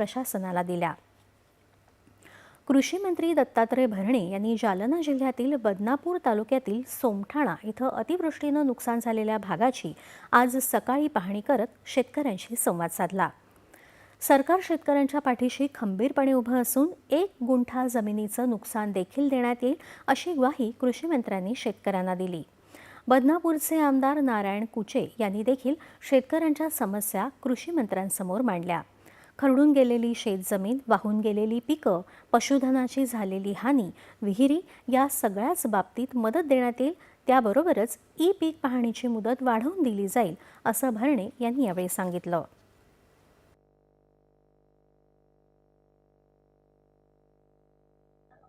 प्रशासनाला दिल्या. कृषी मंत्री दत्तात्रय भरणे यांनी जालना जिल्ह्यातील बदनापूर तालुक्यातील सोमठाणा इथं अतिवृष्टीनं नुकसान झालेल्या भागाची आज सकाळी पाहणी करत शेतकऱ्यांशी संवाद साधला. सरकार शेतकऱ्यांच्या पाठीशी खंबीरपणे उभं असून एक गुंठा जमिनीचं नुकसान देखील देण्यात येईल अशी ग्वाही कृषी मंत्र्यांनी शेतकऱ्यांना दिली. बदनापूरचे आमदार नारायण कुचे यांनी देखील शेतकऱ्यांच्या समस्या कृषी मंत्र्यांसमोर मांडल्या. खरडून गेलेली शेतजमीन वाहून गेलेली पिकं पशुधनाची झालेली हानी विहिरी या सगळ्याच बाबतीत मदत देण्यात येईल. त्याबरोबरच ई पीक पाहणीची मुदत वाढवून दिली जाईल असं भरणे यांनी यावेळी सांगितलं.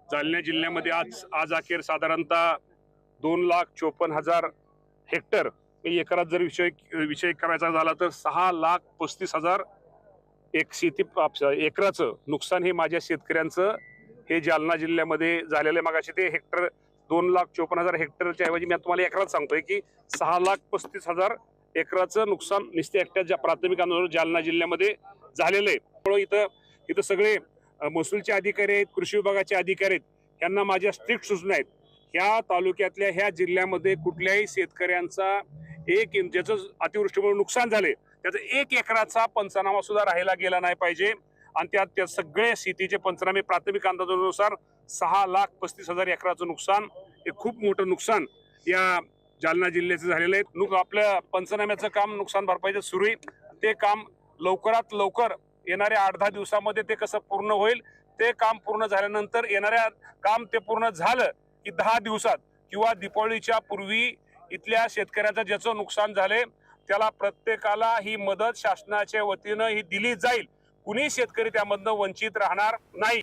जालना जिल्ह्यामध्ये आज आज अखेर साधारणतः दोन लाख चोपन्न हजार हेक्टर एकरात जर विषय विषय करायचा झाला तर सहा लाख पस्तीस हजार एक शेती एकराचं नुकसान हे माझ्या शेतकऱ्यांचं हे जालना जिल्ह्यामध्ये झालेलं आहे मागाशी ते हेक्टर दोन लाख चोपन्न हजार हेक्टरच्या ऐवजी मी तुम्हाला एकरात सांगतोय की सहा लाख पस्तीस हजार एकराचं नुकसान नुसते एकट्या ज्या प्राथमिक अनुसार जालना जिल्ह्यामध्ये झालेलं आहे. त्यामुळे इथं इथं सगळे महसूलचे अधिकारी आहेत कृषी विभागाचे अधिकारी आहेत यांना माझ्या स्ट्रिक्ट सूचना आहेत. ह्या तालुक्यातल्या ह्या जिल्ह्यामध्ये कुठल्याही शेतकऱ्यांचा एक ज्याचं अतिवृष्टीमुळे नुकसान झाले त्याचा एक एकराचा पंचनामा सुद्धा राहिला गेला नाही पाहिजे. आणि त्यात त्या सगळे शेतीचे पंचनामे प्राथमिक अंदाजानुसार सहा लाख पस्तीस हजार एकराचं नुकसान हे खूप मोठं नुकसान या जालना जिल्ह्याचं झालेलं आहे. नुक आपल्या पंचनाम्याचं काम नुकसान भरपाईचं सुरू आहे. ते काम लवकरात लवकर येणाऱ्या आठ दहा दिवसामध्ये ते कसं पूर्ण होईल ते काम पूर्ण झाल्यानंतर येणाऱ्या काम ते पूर्ण झालं की दहा दिवसात किंवा दीपावलीच्या पूर्वी इथल्या शेतकऱ्याचं ज्याचं नुकसान झाले त्याला प्रत्येकाला ही मदत शासनाच्या वतीनं ही दिली जाईल. कुणी शेतकरी त्यामधनं वंचित राहणार नाही.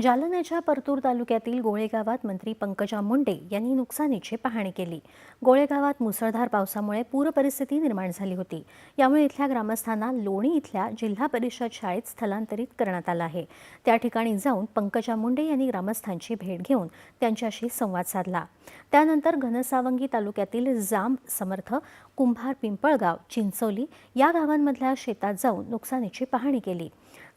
जालन्याच्या परतूर तालुक्यातील गोळेगावात मंत्री पंकजा मुंडे यांनी नुकसानीची पाहणी केली. गोळेगावात मुसळधार पावसामुळे पूरपरिस्थिती निर्माण झाली होती. यामुळे इथल्या ग्रामस्थांना लोणी इथल्या जिल्हा परिषद शाळेत स्थलांतरित करण्यात आलं आहे. त्या ठिकाणी जाऊन पंकजा मुंडे यांनी ग्रामस्थांची भेट घेऊन त्यांच्याशी संवाद साधला. त्यानंतर घनसावंगी तालुक्यातील जांब समर्थ कुंभार पिंपळगाव चिंचोली या गावांमधल्या शेतात जाऊन नुकसानीची पाहणी केली.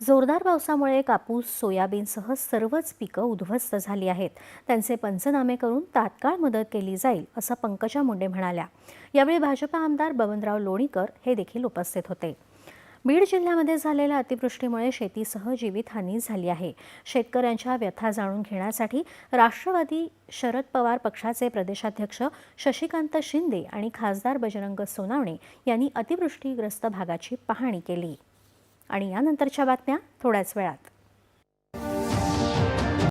जोरदार पावसामुळे कापूस सोयाबीनसह सर्वच पिकं उद्ध्वस्त झाली आहेत. त्यांचे पंचनामे करून तात्काळ मदत केली जाईल असं पंकजा मुंडे म्हणाल्या. यावेळी भाजपा आमदार बबनराव लोणीकर हे देखील उपस्थित होते. बीड जिल्ह्यामध्ये झालेल्या अतिवृष्टीमुळे शेतीसह जीवितहानी झाली आहे. शेतकऱ्यांच्या व्यथा जाणून घेण्यासाठी राष्ट्रवादी शरद पवार पक्षाचे प्रदेशाध्यक्ष शशिकांत शिंदे आणि खासदार बजरंग सोनावणे यांनी अतिवृष्टीग्रस्त भागाची पाहणी केली. आणि यानंतरच्या बातम्या थोड्याच वेळात.